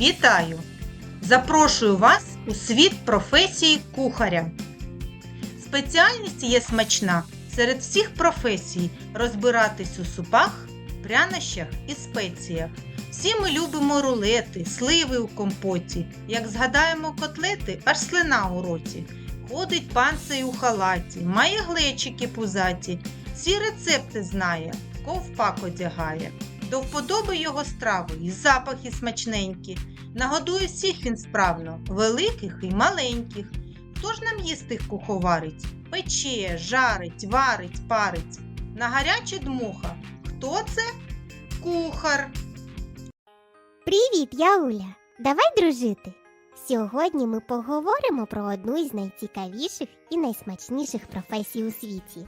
Вітаю! Запрошую вас у світ професії кухаря. Спеціальність є смачна серед всіх професій розбиратись у супах, прянощах і спеціях. Всі ми любимо рулети, сливи у компоті. Як згадаємо котлети, аж слина у роті. Ходить пан цей у халаті, має глечики пузаті, всі рецепти знає, ковпак одягає. До вподоби його страви і запахи смачненькі. Нагодує всіх він справно, великих і маленьких. Хто ж нам їсти куховарить? Пече, жарить, варить, парить. На гаряче дмуха. Хто це? Кухар. Привіт, я Уля. Давай дружити. Сьогодні ми поговоримо про одну із найцікавіших і найсмачніших професій у світі.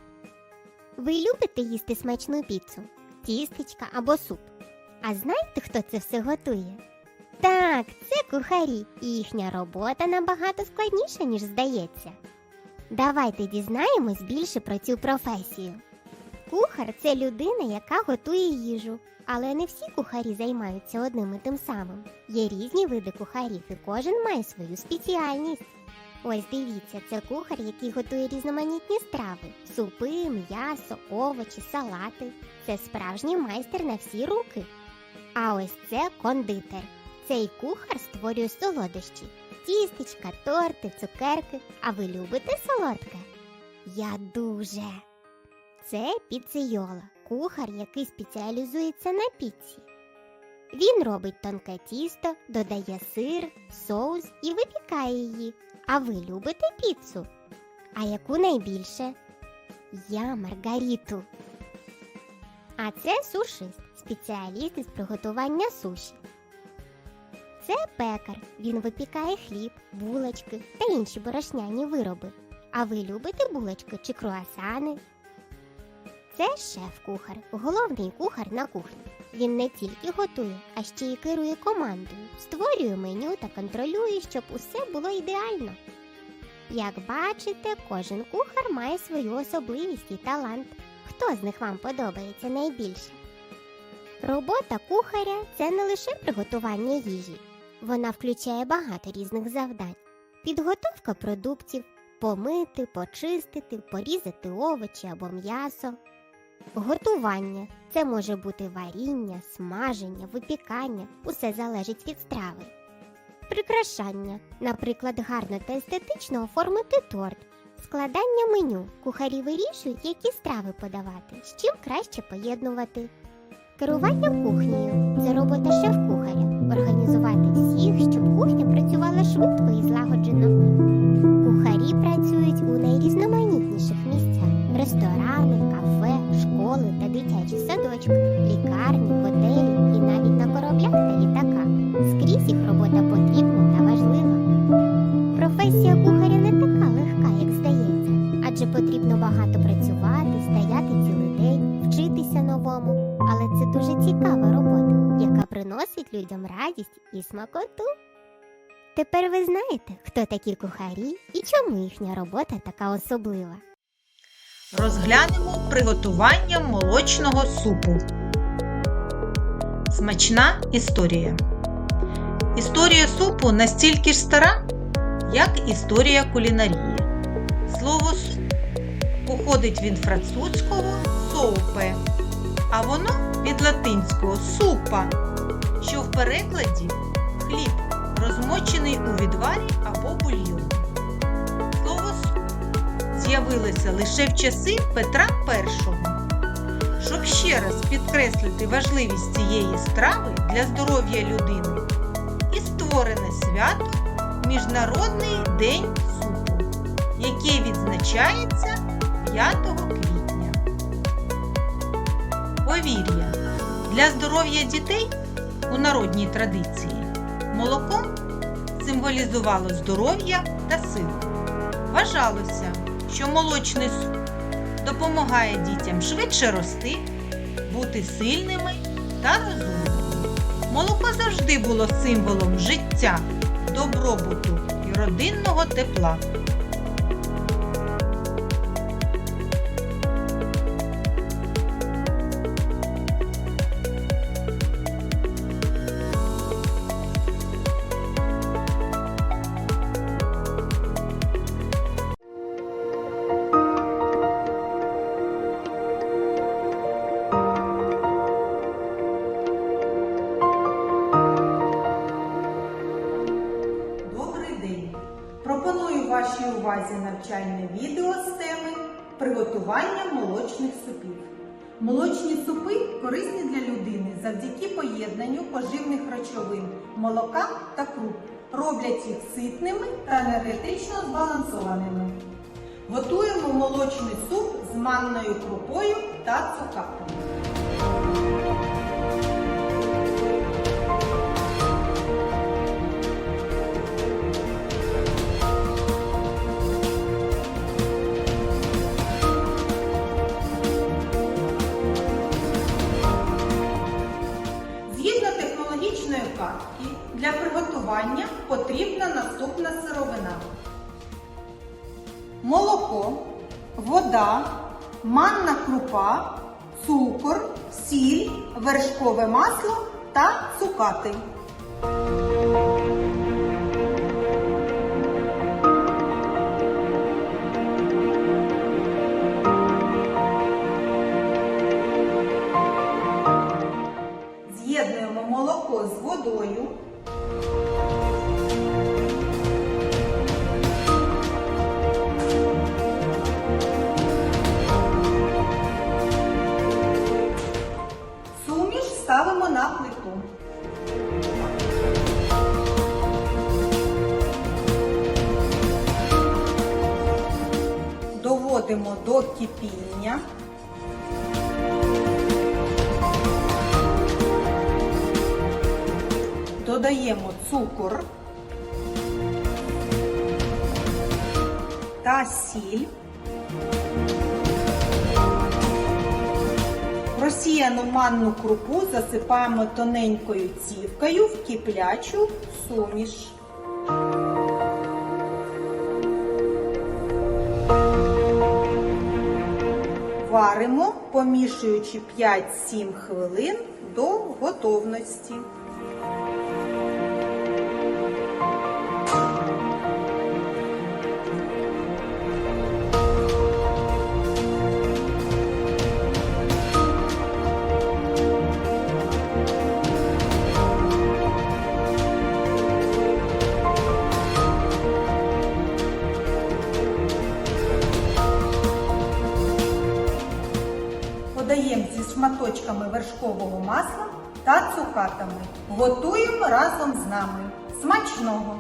Ви любите їсти смачну піцу, тістечка або суп? А знаєте, хто це все готує? Так, це кухарі, і їхня робота набагато складніша, ніж здається. Давайте дізнаємось більше про цю професію. Кухар це людина, яка готує їжу. Але не всі кухарі займаються одним і тим самим. Є різні види кухарів, і кожен має свою спеціальність. Ось дивіться, це кухар, який готує різноманітні страви: супи, м'ясо, овочі, салати. Це справжній майстер на всі руки. А ось це кондитер. Цей кухар створює солодощі, тістечка, торти, цукерки. А ви любите солодке? Я дуже. Це піцейола, кухар, який спеціалізується на піці. Він робить тонке тісто, додає сир, соус і випікає її. А ви любите піцу? А яку найбільше? Я Маргаріту. А це сушист, спеціаліст із приготування суші. Це пекар. Він випікає хліб, булочки та інші борошняні вироби. А ви любите булочки чи круасани? Це шеф-кухар, головний кухар на кухні. Він не тільки готує, а ще й керує командою, створює меню та контролює, щоб усе було ідеально. Як бачите, кожен кухар має свою особливість і талант. Хто з них вам подобається найбільше? Робота кухаря це не лише приготування їжі. Вона включає багато різних завдань: підготовка продуктів, помити, почистити, порізати овочі або м'ясо. Готування це може бути варіння, смаження, випікання, усе залежить від страви. Прикрашання, наприклад, гарно та естетично оформити торт, складання меню. Кухарі вирішують, які страви подавати, з чим краще поєднувати. Керування кухнею це робота шеф-кухаря. Організувати всіх, щоб кухня працювала швидко і злагоджено. Кухарі працюють у найрізноманітніших місцях: ресторани, кафе, школи та дитячі садочки, лікарні, готелі і навіть на кораблях та літаках. Скрізь їх робота потрібна та важлива. Професія кухаря не така легка, як здається, адже потрібно багато працювати, стояти цілий день, вчитися новому. Але це дуже цікава робота, яка приносить людям радість і смакоту. Тепер ви знаєте, хто такі кухарі і чому їхня робота така особлива. Розглянемо приготування молочного супу. Смачна історія. Історія супу настільки ж стара, як історія кулінарії. Слово суп походить від французького соупе, а воно від латинського супа, що в перекладі хліб, розмочений у відварі або бульйоні. З'явилося лише в часи Петра І. Щоб ще раз підкреслити важливість цієї страви для здоров'я людини, і створене свято Міжнародний день супу, який відзначається 5 квітня. Повір'я для здоров'я дітей у народній традиції молоко символізувало здоров'я та силу. Вважалося, що молочний суп допомагає дітям швидше рости, бути сильними та розумними. Молоко завжди було символом життя, добробуту і родинного тепла. Відео з теми приготування молочних супів. Молочні супи корисні для людини завдяки поєднанню поживних речовин молока та круп. Роблять їх ситними та енергетично збалансованими. Готуємо молочний суп з манною крупою та цукатами. Молоко, вода, манна крупа, цукор, сіль, вершкове масло та цукати. З'єднуємо молоко з водою. Ставимо на плиту. Доводимо до кипіння. Додаємо цукор та сіль. Просіяну манну крупу засипаємо тоненькою цівкою в киплячу суміш. Варимо, помішуючи 5-7 хвилин до готовності. Вершкового масла та цукатами. Готуємо разом з нами. Смачного!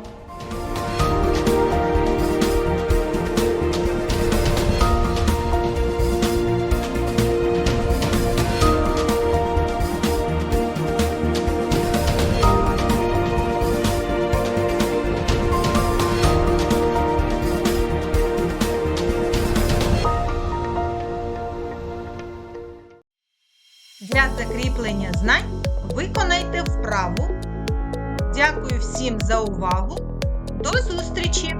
Знань виконайте вправу. Дякую всім за увагу. До зустрічі!